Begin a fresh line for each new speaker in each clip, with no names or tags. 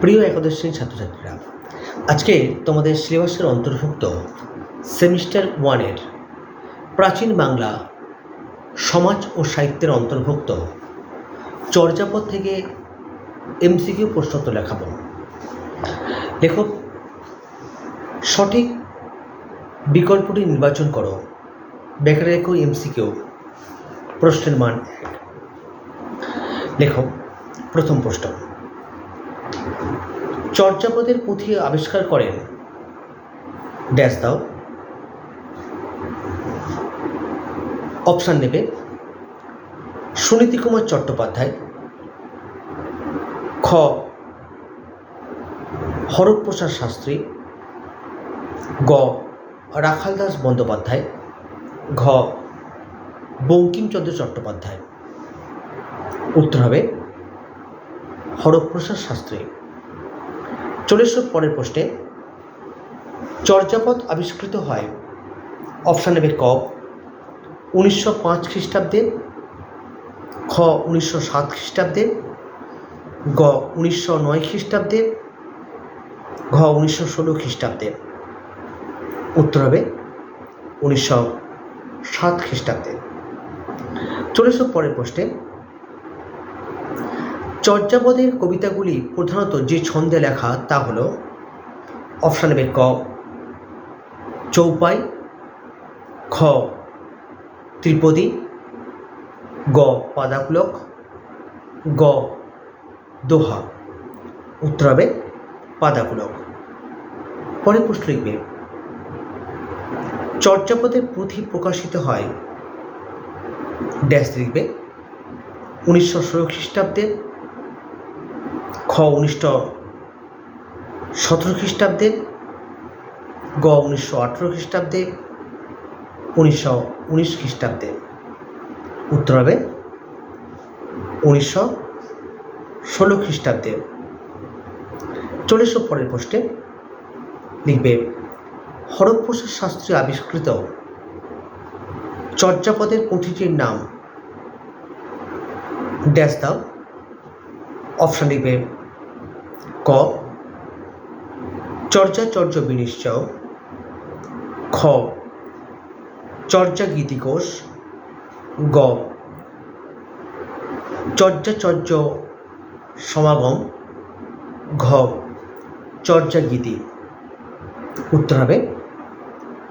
প্রিয় একাদশ শ্রেণির ছাত্রছাত্রীরা, আজকে তোমাদের সিলেবাসের অন্তর্ভুক্ত সেমিস্টার ওয়ানের প্রাচীন বাংলা সমাজ ও সাহিত্যের অন্তর্ভুক্ত চর্যাপদ থেকে এমসিকিউ প্রশ্নোত্তর লেখাবো। লেখক, সঠিক বিকল্পটি নির্বাচন করো। বেকার রেখো এমসিকিউ, প্রশ্নের মান লেখক, প্রথম প্রশ্ন। চর্যাপদের পুঁথি আবিষ্কার করেন। ড্যাশ দাও। অপশান নেবে সুনীতি কুমার চট্টোপাধ্যায়, খ, হরপ্রসাদ শাস্ত্রী, গ রাখালদাস বন্দ্যোপাধ্যায়, ঘ, বঙ্কিমচন্দ্র চট্টোপাধ্যায়। উত্তর হবে, হরপ্রসাদ শাস্ত্রী। চলে এসো পরের প্রশ্নে, চর্যাপদ আবিষ্কৃত হয় অপশান নেবে ক, উনিশশো পাঁচ খ্রিস্টাব্দে, খ, উনিশশো সাত খ্রিস্টাব্দে, গ, উনিশশো নয় খ্রিস্টাব্দে, ঘ, উনিশশো ষোলো খ্রিস্টাব্দে। উত্তর হবে উনিশশো সাত খ্রিস্টাব্দে। চলে এসো পরের প্রশ্নে চর্যাপদের কবিতাগুলি প্রধানত যে ছন্দে লেখা তা হল অপশান নেবে ক, চৌপাই, খ, ত্রিপদী, গ, পাদাকুলক, গ, দোহা। উত্তর হবে পাদাকুলক। পরে প্রশ্ন লিখবে, চর্যাপদের পুঁথি প্রকাশিত হয় ড্যাশ লিখবে, উনিশশো ষোলো খ্রিস্টাব্দে উনিশশো সতেরো খ্রিস্টাব্দে গ উনিশশো আঠেরো খ্রিস্টাব্দে, উনিশশো উনিশ খ্রিস্টাব্দে। উত্তর হবে উনিশশো ষোলো খ্রিস্টাব্দে। চল্লিশশো পরের পোস্টে লিখবে হরপ্রসাদ শাস্ত্রী আবিষ্কৃত চর্যাপদের পুঁথিটির নাম। ড্যাশ দাও। অপশান লিখবে ক, চর্যাচর্য বিনিশ্চয়, খ চর্যা গীতিকোষ গ, চর্যাচর্য সমাগম, ঘ চর্যা গীতি উত্তর হবে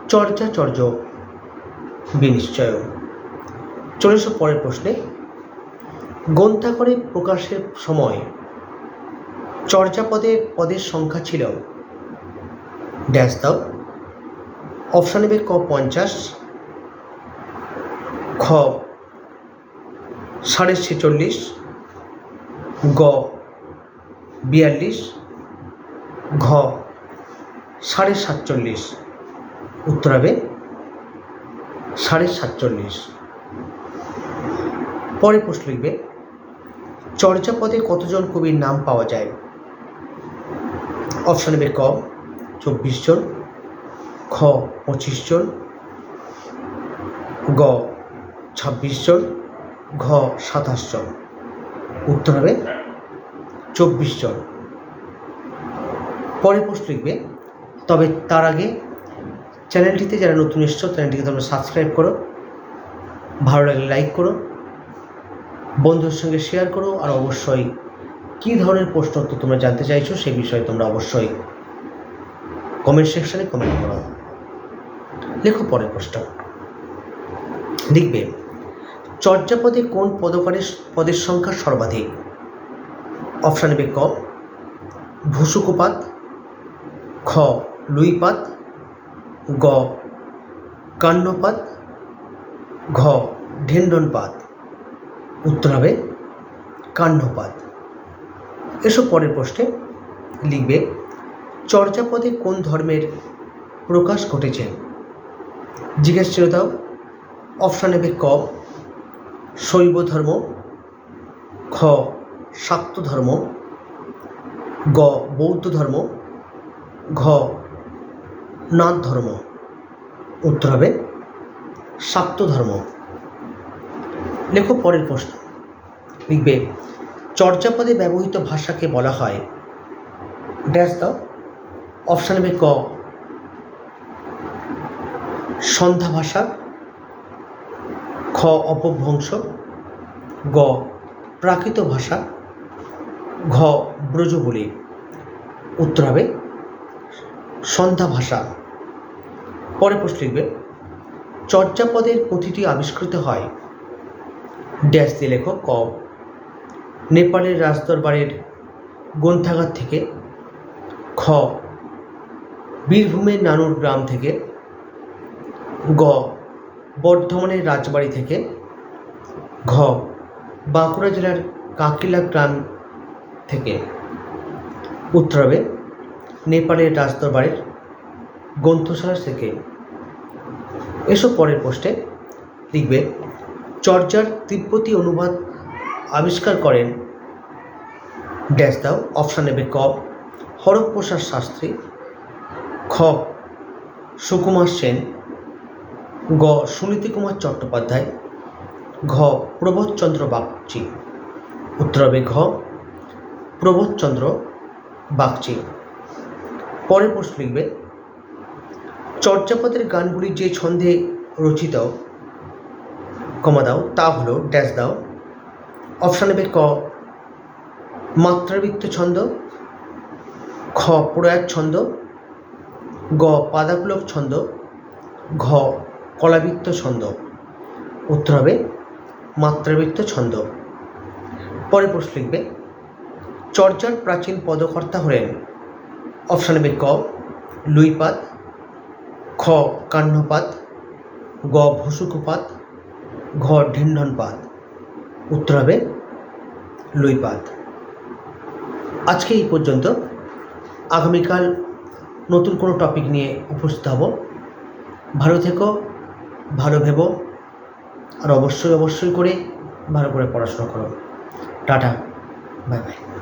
চর্যাচর্য বিনিশ্চয়। চলে পরের প্রশ্নে। গ্রন্থাগারে প্রকাশের সময় চর্যাপদে পদের সংখ্যা ছিল ড্যাশ দাও অপশান নেবে ক পঞ্চাশ, খ সাড়ে ছেচল্লিশ, গ বিয়াল্লিশ, ঘ সাড়ে সাতচল্লিশ। উত্তর হবে সাড়ে সাতচল্লিশ। পরে প্রশ্ন লিখবে, চর্যাপদে কতজন কবির নাম পাওয়া যায়? অপশান নেবে ক, চব্বিশ জন। খ, পঁচিশ জন। গ, ছাব্বিশ জন। ঘ, সাতাশ জন। উত্তর হবে চব্বিশ জন। পরে প্রশ্ন লিখবে, তবে তার আগে চ্যানেলটিতে যারা নতুন এসছো, চ্যানেলটিকে তোমরা সাবস্ক্রাইব করো, ভালো লাগলে লাইক করো বন্ধুর সঙ্গে শেয়ার করো, আর অবশ্যই কী ধরনের প্রশ্ন উত্তর তোমরা জানতে চাইছো সে বিষয়ে তোমরা অবশ্যই কমেন্ট সেকশানে কমেন্ট করো। লেখো পরের প্রশ্ন। লিখবে, চর্যাপদে কোন পদকারের পদের সংখ্যা সর্বাধিক? অপশান নেবে ক, ভুসুকোপাত, খ, লুইপাত, গ কান্নপাত ঘ, ঢেন্ডনপাত। উত্তর হবে কান্নপাত এসব পরের প্রশ্নে লিখবে, চর্যাপদে কোন ধর্মের প্রকাশ ঘটেছে? জিজ্ঞেস ছিল দাও অপশান নেবে ক, শৈব ধর্ম, খ, শাক্ত ধর্ম, গ, বৌদ্ধ ধর্ম, ঘ, নাথ ধর্ম। উত্তর হবে শাক্ত ধর্ম। লেখো পরের প্রশ্ন। লিখবে চর্যাপদে ব্যবহৃত ভাষাকে বলা হয়। ড্যাশ দাও অপশান হবে ক। সন্ধ্যা ভাষা। খ, অপভ্রংশ। গ, প্রাকৃত ভাষা। ঘ ব্রজবলি উত্তর হবে সন্ধ্যা ভাষা। পরে প্রশ্ন লিখবে। চর্যাপদের পুঁথিটি আবিষ্কৃত হয়। ড্যাশ দিয়ে লেখো ক। নেপালের রাজদরবারের গ্রন্থাগার থেকে খ, বীরভূমের নানুর গ্রাম থেকে গ, বর্ধমানের রাজবাড়ি থেকে ঘ, বাঁকুড়া জেলার কাকিলা গ্রাম থেকে উত্তর হবে নেপালের রাজদরবারের গ্রন্থশালা থেকে এসব পরের পোস্টে লিখবে, চর্যার তিব্বতী অনুবাদ আবিষ্কার করেন। ড্যাশ দাও, অপশান নেবে ক, হরপ্রসাদ শাস্ত্রী, খ, সুকুমার সেন, গ সুনীতি কুমার চট্টোপাধ্যায়, ঘ, প্রবোধচন্দ্র বাগচি। উত্তর হবে ঘ, প্রবোধচন্দ্র বাগচি। পরের প্রশ্ন লিখবে, চর্যাপদের গানগুলি যে ছন্দে রচিত, কমা দাও, তা হলো ড্যাশ দাও অপশান নেবে ক, মাত্রাবৃত্ত ছন্দ, খ, প্রয়াত ছন্দ, গ, পাদাকুলক ছন্দ, ঘ, কলাবৃত্ত ছন্দ। উত্তর হবে মাত্রাবৃত্ত ছন্দ। পরে প্রশ্ন লিখবে, চর্যার প্রাচীন পদকর্তা হলেন, অপশান নেবে ক, লুইপাত, খ কাহ্নপাত গ, ভুসুকুপাত, ঘ, ঢিন্ডনপাত। উত্তর হবে লুইপাত। আজকে এই পর্যন্ত আগামীকাল নতুন কোনো টপিক নিয়ে উপস্থিত হব। ভালো থেকো, ভালো ভেবো, আর অবশ্যই অবশ্যই করে ভালো করে পড়াশোনা করো। Tata, bye bye.